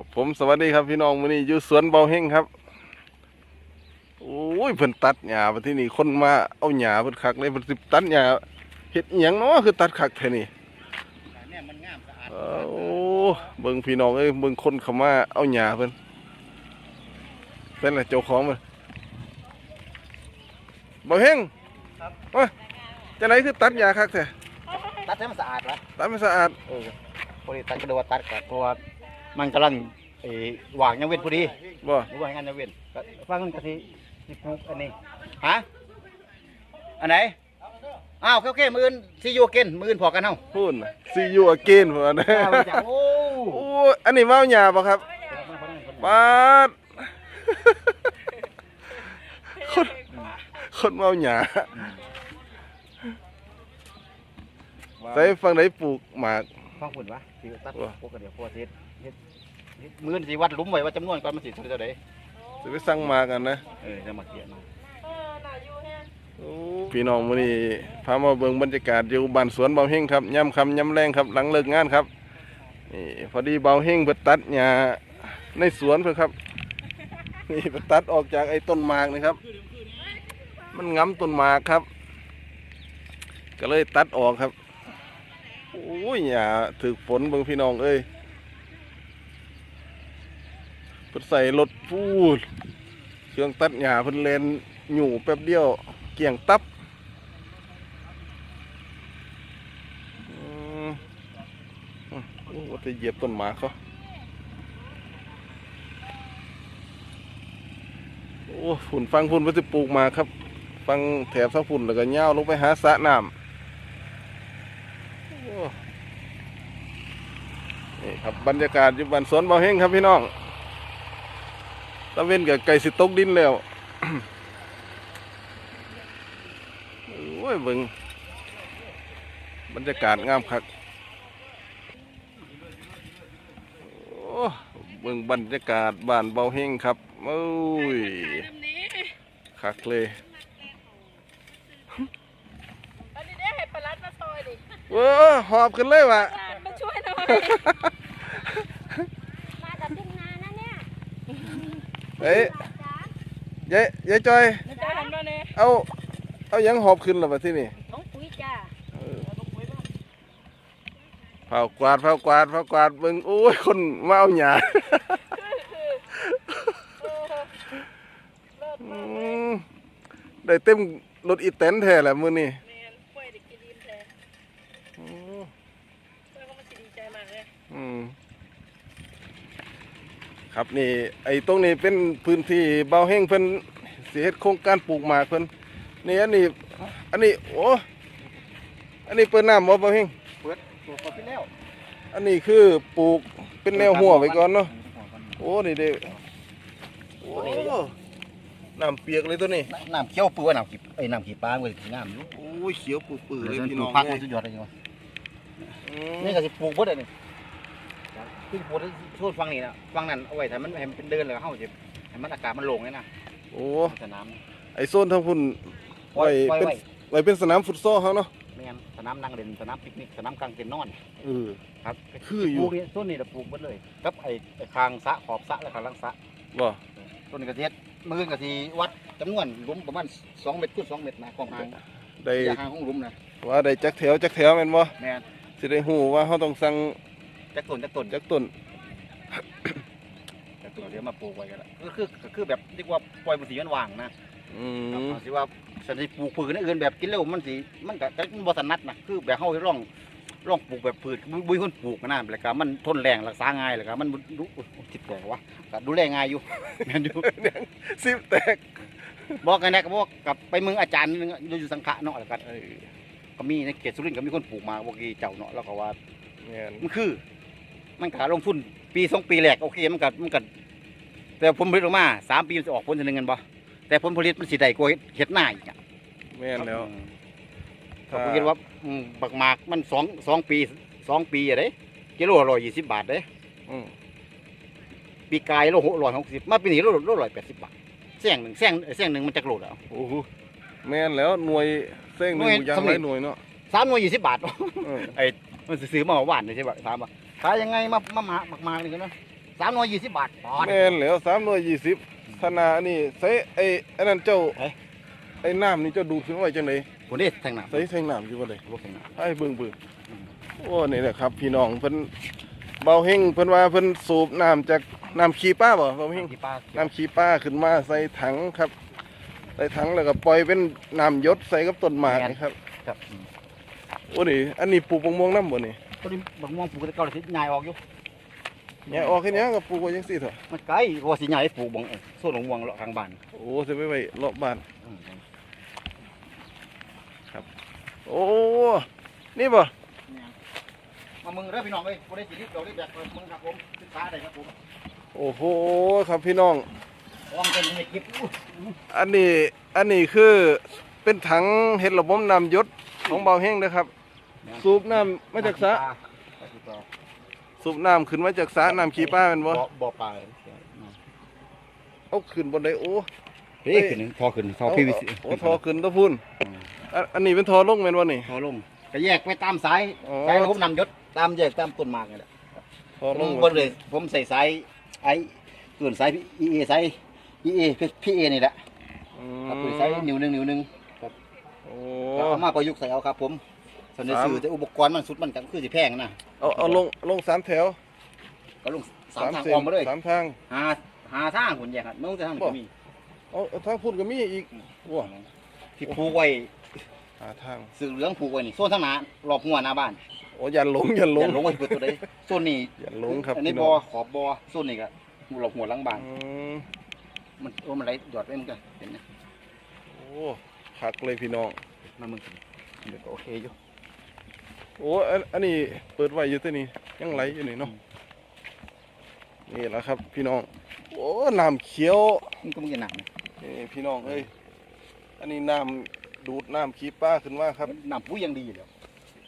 ครับผมสวัสดีครับพี่น้องวันนี้อยู่สวนเบาเฮงครับโอ้ยเพิ่นตัดหญ้าไปที่นี่คนมาเอาหญ้าเพิ่นคักเลยเพิ่นสิตัดหญ้าเฮ็ดอีหยังเนาะคือตัดคักแท้นี่เนี่ยมันงามสะอาดเอ้าโอ้เบิ่งพี่น้องเอ้ยเบิ่งคนเข้ามาเอาหญ้าเพิ่นเป็นล่ะเจ้าของมันเบาเฮงว่าจังไดคือตัดหญ้าคักแท้ตัดให้มันสะอาดวะตัดไม่สะอาดเออพอดีตัดก็เดูว่าตัดก่อนเพราะว่า มันกำลังไอ้วางยังเว้นพอดีบ่หรือว่างานยังเว้นก็ฟังมันก็สิสิปลูกอันนี้ฮะอันไหนอ้าวโอเคมืออื่นซียูเกนมืออื่นพอกันเฮาพูดน่ะ see you again พุ่นว่านะอ้าวจ้ะโอ้โอ้ยอันนี้มาเอาหญ้าบ่ครับปาด คนคนเมาหยาใส่ฟังไหนปลูกหมาก ฟังฝุ่นวะสิตัดว่ะปลูกกันเดี๋ยวพอสิเฮ็ดเฮ็ดมืออื่นสิวัดหลุมไว้ว่าจำนวนก่อนมันสิเท่าใดจะไปสั่งหมากกันนะ เออจะมาเขียนมาโอ้พี่น้องมื้อนี้พามาเบิ่งบรรยากาศอยู่บ้านสวนเบาเฮงครับย่ำคำย่ำแรงครับ หลังเลิกงานครับนี่พอดีเบาเฮงเพิ่นตัดหญ้าในสวนเพิ่นครับนี่เพิ่นตัดออกจากไอ้ต้นหมากนี่ครับ มันงำต้นหมากครับ ก็เลยตัดออกครับ โอ้ยอย่าถึกฝนบิ่งพี่น้องเอ้ยเพิ่นใส่รถพูดเครื่องตัดหญ้าเพิ่นเลนอยู่แป๊บเดียว เกี่ยงตับอืมอืมโอ้ว่าจะเหยียบต้นหมาเขาโอ้ฝุ่นฟังฝุ่นว่าจะปลูกมาครับ ฟังแถบสักฝุ่นแล้วก็ย่าวลงไปหาสระน้ำ โอ้ นี่ครับบรรยากาศอยู่บ้านสวนเบาเฮงครับพี่น้องตะเวนกับไก่สิตกดินแล้วโอ้ยเบิ่งบรรยากาศงามคักโอ้เบิ่งบรรยากาศบ้านเบาเฮงครับโอ้ยคักเลยอันนี้ได้ให้ปลาลัดมาซอยดิเว้อหอบขึ้นเลยว่ะหลานมาช่วยหน่อย มากับทีมงานนะเนี่ย เฮ้ยยายยายจอย ไม่ได้ทำแล้วเนี่ยเอา เอาหยังหอบขึ้นหรอวะที่นี่น้องปุ๋ยจ้าเผากวาดเผากวาดเผากวาดเบิ่งโอ้ย คนมาเอาหยาอืมได้เต็มรถอีแตนแท้แหละมื้อนี้แมนป่วยเด็กกินดินแท้อืมป่วยเขามาสิดีใจมากเลยอืม ครับนี่ไอ้ตรงนี้เป็นพื้นที่เบาแห้งเพิ่นสิเฮ็ดโครงการปลูกหมากเพิ่นนี่อันนี้อันนี้โอ้อันนี้เปิดน้ำบ่เบาแห้งเปิดตัวเขาไปแล้วอันนี้คือปลูกเป็นแนวหัวไว้ก่อนเนาะโอ้นี่เด้โอ้น้ำเปียกเลยตัวนี้น้ำเขียวปื้อน้ำขี้ไอ้น้ำขี้ปลาเว้ยขี้น้ำอยู่โอ้ยเขียวปื้อๆเลยพี่น้องพักเลมันยสุดยอดเลยจังวะอืมนี่ก็สิปลูกเบิดเลยนี่ คือปลูกโทษฟังนี่นะฟังนั่นเอาไว้ถ้ามันให้มันเป็นเดินเลยเฮาสิให้มันอากาศมันโล่งเลยนะโอ้สนามไอโซนทางพุ่นปล่อยไว้ปล่อยเป็นไว้ไว้เป็นสนามฟุตซอลเขาเนาะแม่นสนามนั่งเล่นสนามปิกนิกสนามกลางเต็นท์นอน เออ ครับคืออยู่ ปลูกนี่ต้นนี้จะปลูกเบิดเลยกับไอ้ไอ้คางสระขอบสระและคางหลังสระบ่ ต้นนี้ก็สิเฮ็ดมือก็สิวัดจำนวนหลุมประมาณ2เมตรคูณ2เมตรนะความห่างได้ระยะห่างของหลุมนะว่าได้จักแถวจักแถวแม่นบ่แม่นสิได้ฮู้ว่าเขาต้องสั่ง จักต้นจักต้นจักต้นจักต้นเดี๋ยวมาปลูกไว้กันละก็คือก็คือแบบเรียกว่าปล่อยมันสิมันว่างนะอืครับมเอาสิว่าสันสิปลูกพืชอื่นแบบกินแล้วมันสิมันก็ก็มันบ่ถนัดนะคือแบบเฮาร่องร่องปลูกแบบพืชบุยคนปลูกนะแล้วก็มันทนแรงรักษาง่ายแล้วก็มันดูอุ๊ยจิตแตกวะก็ดูแลง่ายอยู่ แม่นอยู่สิบแตกบอกกันแน่ก็บอกกับไปเมืองอาจารย์นึงอยู่สังขะเนาะแล้วก็เออก็มีในเขตสุรินทร์ก็มีคนปลูกมาบอกกี่เจ้าเนาะแล้วก็ว่า แม่นมันคือ มันก็ลงทุนปีสองปีแรกโอเคมันก็มันก็แต่ผลผลิตออกมาสามปีมันจะออกผลทีหนึงกันบ่แต่ผลผลิตมันสิได้กว่าเฮ็ดหน้าอีกอะแม่นแล้วก็ผมคิดว่าอืมบักหมากมันสองสองปีสองปีอะเด้กิโลร้อยยี่สิบบาทเด้อืมปีกายโลหกร้อยหกสิบมาปีนี้โลโลร้อยแปดสิบบาทแซงหนึ่งแซงแซงหนึ่งมันจะโลแล้วโอ้โหแม่นแล้วหน่วยเส้งหนึ่งหน่วยอย่างสำไรเร็จหน่วยเนาะสามหน่วยยี่สิบบาทเออมันสิซื้อมาหวานเลยใช่ปะถามว่า ขายยังไงมามาหมาหมักหมากนี่กันนะสามร้อยยี่สิบบาทปอนแม่นแล้ว320ธนาอันนี้ใส่ไอ้อันนั้นเจ้าเอ้ยไอ้น้ำนี่เจ้าดูดขึ้นไว้จังได๋คนนี้แทงหนักใส่ใส่น้ำอยู่บ่ได้ลูกแทงหนักให้เบิ่งเบิ่งโอ้นี่แหละครับ พี่น้องเพิ่นเบาเฮงเพิ่นว่าเพิ่นสูบน้ำจากน้ำขี้ป้าบ่เบาเฮงที่ป้าน้ำขี้ป้าขึ้นมาใส่ถังครับใส่ถังแล้วก็ปล่อยเป็นน้ำหยดใส่กับต้นหมากนี่ครับ ครับโอ้นี่อันนี้ปลูกบงม่วงน้ำบ่นี่ คนนี้บางม่วงปลูกแต่เก่าเลยสิใหญ่ออกอยู่แหน่ออกแค่นี้ก็ปลูกไว้จังซี่เถอะมันไกลกว่าสิใหญ่ปลูกบางเอ้ยโซนของม่วงเลาะข้างบ้านโอ้สิไปไว้รอบบ้านอืมโอ้นี่บ่มามึงเด้อพี่น้องเอ้ยบ่ได้สิรีบดอกรีบแบบมึงครับผมศึกษาได้ครับผมโอ้โหครับพี่น้องวางเป็นในคลิปอู้อันนี้อันนี้คือเป็นถังเห็ดระบบน้ำหยศของเบาเฮงนะครับ สูบน้ำมาจากสระสูบน้ำขึ้นมาจากสระน้ำขี้ป้าแมันบ่บ่บ่ปลาเอาขึ้นบนไดโอ้เฮ้ยขึ้นทอขึ้นทอเอา PVC โอ้ทอขึ้นตะพุ่นอันอันนี้เป็นทอลงแม่นบ่นี่ทอลงก็แยกไปตามสายอ๋อสายระบบนำยศตามแยกตามต้นหมากนี่แหละทอผลมงเบิ่งเลยผมใส่สายไอ้ส่วนสาย EA สาย EA พี่ A นี่แหละอืครับมคือสายนิ้วหนึงนิ้วหนึงโอ้ก็เอามาประยุกต์ใส่เอาครับผม ส่วนในสามสื่อแต่อุปกรณ์มันสุดมันก็คือสิแพงนะเอาเอาลงลงสามแถวก็ลงสามทางส้ออมมาเลยสามทางหาหาทางหุ่นแยกครับไม่ต้องจะทางไหนก็มีเอาเอาทางพุ่นก็มีอีกว้าที่ผูกไว้หาทางสื่อเหลืองผูกไว้นี่โซนทางหน้ารอบหัวหน้าบ้านโอ้ยันหลงยันหลองย่าลงไว้เปิดตัวใดโซนนี้ยันหลงครับอันนี้พี่บน้อองขอบบอโซนนี้ก็หลบหัวหลังบ้านอืมมันโอ้มันไหลหยอดไว้มันก็เห็นนะโอ้คักเลยพี่น้องมามึงเดี๋ยวก็โอเคอยู่ โอ้อันอันนี้เปิดไว้อยู่ตัวนี้ยังไหลอยู่นี่เนาะนี่แหละครับ พี่น้องโอ้น้ำเขียวมันก็มึงจะหนักนะนี่พี่น้องเอ้ยอันนี้น้ำดูดน้ำขี้ป้าขึ้นมาครับหนักปุ้ยยังดีอยู่แล้ว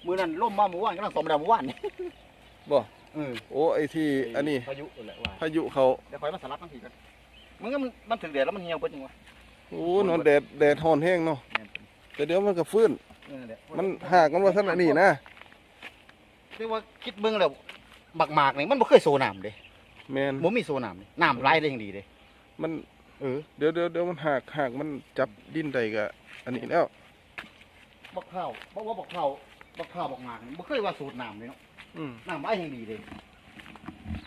มือนั้นล่มมาเมื่อวานกำลังสมดาวเมื่อวานนี่บ่เออโอ้ไอ้ที่อันนี้พายุนั่นแหละว่าพายุเขาเดี๋ยวคอยมาสลับทั้งทีกันมึงก็มันมันถึงแดดแล้วมันเหี่ยวเปิดยังวะโอ้นอนแดดแดดฮ้อนแห้งเนาะแต่เดี๋ยวมันก็ฟื้นเออแหละมันหากมันว่าท่านอันนี้นะ เรียกว่าคิดเบิ่งแล้วบักหมากนี่มันบ่เคยโซน้ำเด้แมนบ่มีโซน้ำนี่น้ำไหลได้อย่างดีเด้มันเออเดี๋ยวเดี๋ยวเดี๋ยวมันหากหากมันจับดินได้ก็อันนี้แล้วบักข้าวเพราะว่าบักข้าวบักข้าวบักหมากนี่บ่เคยว่าสูตรน้ำเลยเนาะอืมน้ำไหลอย่างดีเด้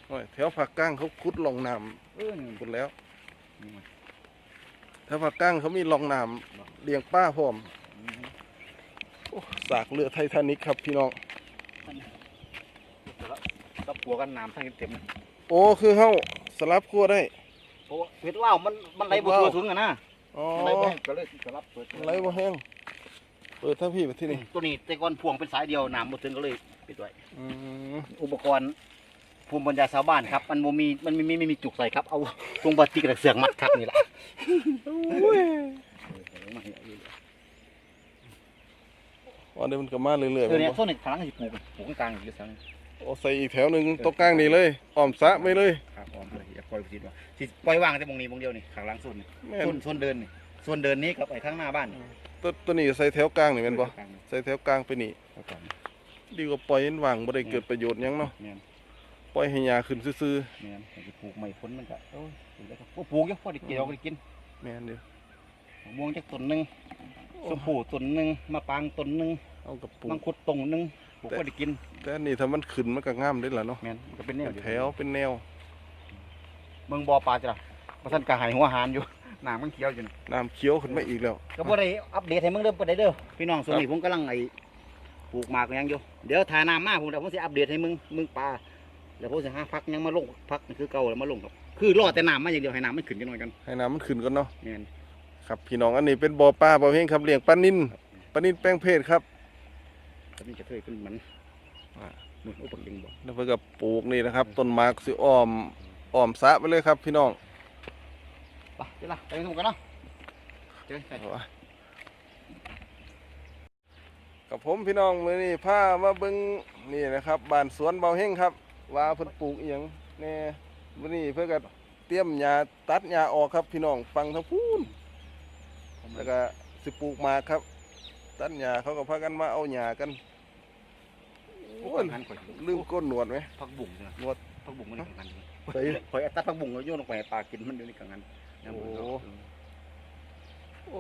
โอ้ยแถวภาคกลางเขาขุดลองน้เออนี่ำขุดแล้วแถวภาคกลางเขามีลองน้ำเลี้ยงป้าพร้อม โอ้สากเรือไททานิกครับพี่น้อง กับปัวกันน้ำทั้งเต็มเลยโอ้คือเฮาสลับครัวได้เพราะว่าเฮ็ดว่าวมันมันไหลบ่ทั่วถึงอะนะอ๋อมันไหลบ่แห้งก็เลยสลับเปิดไหลบ่แห้งเปิดทั้งพี่ไปที่นี่ตัวนี้แต่ก่อนพ่วงเป็นสายเดียวน้ำบ่ถึงก็เลยปิดไว้อืมอุปกรณ์ภูมิปัญญาชาวบ้านครับ มันบ่มีมันไม่มีไม่มีจุกใส่ครับเอาตรงปฏิกระเสือกมัดครับนี่แหละอ๋อเดี๋ยวมันก็มาเรื่อยๆเออแม่เนี่ยนบ่ต้นนี้พลังสิปลูกปลูกกลางๆอยู่สัง โอ้ใส่อีกแถวหนึ่งตรงกลางนี่เลยอ้อมสระไปเลย ครับพร้อมเลยอย่าปล่อยสิว่าสิปล่อยวางแต่มงนี้มงเดียวนี่ข้างหลังส่วนนี่แม่ส่วนนส่วนเดินนี่ส่วนเดินนี้กับไอ้ข้างหน้าบ้านนี่ตัวตัวนี้ใส่แถวกลางนี่แม่นบ่กลางนี่ใส่แถวกลางไปนี่ ครับผมดีกว่าปล่อยมันว่างบ่ได้เกิดประโยชน์หยังเนาะแม่นปล่อยให้หญ้าขึ้นซื่อแม่นสิปลูกไม่พ้นมันก็โอ้ยปลูกได้ครับปลูกอยู่พอได้กินเอาก็ได้กินๆแม่นเด้อมะม่วงจักต้นหนึงสมผูต้นหนึงมะปรางต้นหนึงเอากับปลูมักงคุดต้นหนึง ปลูกก็ได้กิน แต่อันนี้ถ้ามันขึ้นมันก็งามได้ล่ะเนาะแม่นมันก็เป็นแนวเป็นเดียวแถวเป็นแนวเมืองบ่อปลาจ้ะล่ะเพราะท่านก็หายหัวหารอยู่น้ำมันเขียวอยู่นี่น้ำเขียวขึ้นมาอีกแล้ว ก็บ่ได้อัปเดตให้มึงเด้อบ่ได้เด้อพี่น้องส่วนนี้ผมกำลังไอ้ปลูกหมากยังอยู่เดี๋ยวถ่ายน้ำมาผมเดี๋ยวผมสิอัปเดตให้มึงมึงปลาแล้วผมสิหาพักยังมาลงพักนี่คือเก่าแล้วมาลงครับคือรอแต่น้ำมาอย่างเดียวให้น้ำมันขึ้นกันหน่อยกันให้น้ำมันขึ้นก่อนเนาะ แม่น ครับพี่น้องอันนี้เป็นบ่อปลาบ่อเฮงครับเลี้ยงปลานินปลานินแป้งเพศครับ ก็มีกระเทยเป็นเหมือนอ่านู่นอุปกรณ์บ่แล้วเพิ่นก็ปลูกนี่นะครับ ต้นหมากสิอ้อมอ้อมสระไปเลยครับ พี่น้องไปเดี๋ยวล่ะไปกันกันเนาะเจอกันกับผมพี่น้องมื้อนี้พามาเบิ่งนี่นะครับบ้านสวนเบาเฮงครับ ว่าเพิ่นปลูกอีหยังแน่มื้อนี้เพิ่นก็เตรียมหญ้าตัดหญ้าออกครับ พี่น้องฟังทั้งพูนแล้วก็สิปลูกหมากครับ ตัดหญ้าเขาก็พากันมาเอาหญ้ากันโอ้โอ้ยยหันข่อยลืมก้นหนวดไหมพักบุ๋งใช่ไหมหนวดพักบุ๋งมันนี่พันใส่ข่อยเอาตัดผักบุ้งแล้วโยนลงไปให้ปลากินมันอยู่ในกลางนั้นโอ้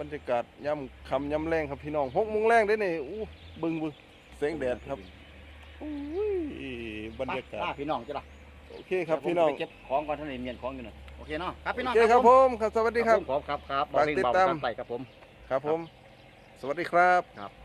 บรรยากาศย่ำคำย่ำแรงครับพี่น้องหกโมงแรงได้นี่อู้บึงบึงแสงแดดครับอุ้ยบรรยากาศอ่พี่น้องจ้ะล่ะโอเคครับพี่น้อง เดี๋ยวผมไปเก็บของก่อนท่านนี่เมียนของอยู่น่ะโอเคเนาะครับพี่น้องโอเคครับผมครับสวัสดีครับ ผมครับครับฝากติดตามไปครับผม ครับผม สวัสดีครับครับ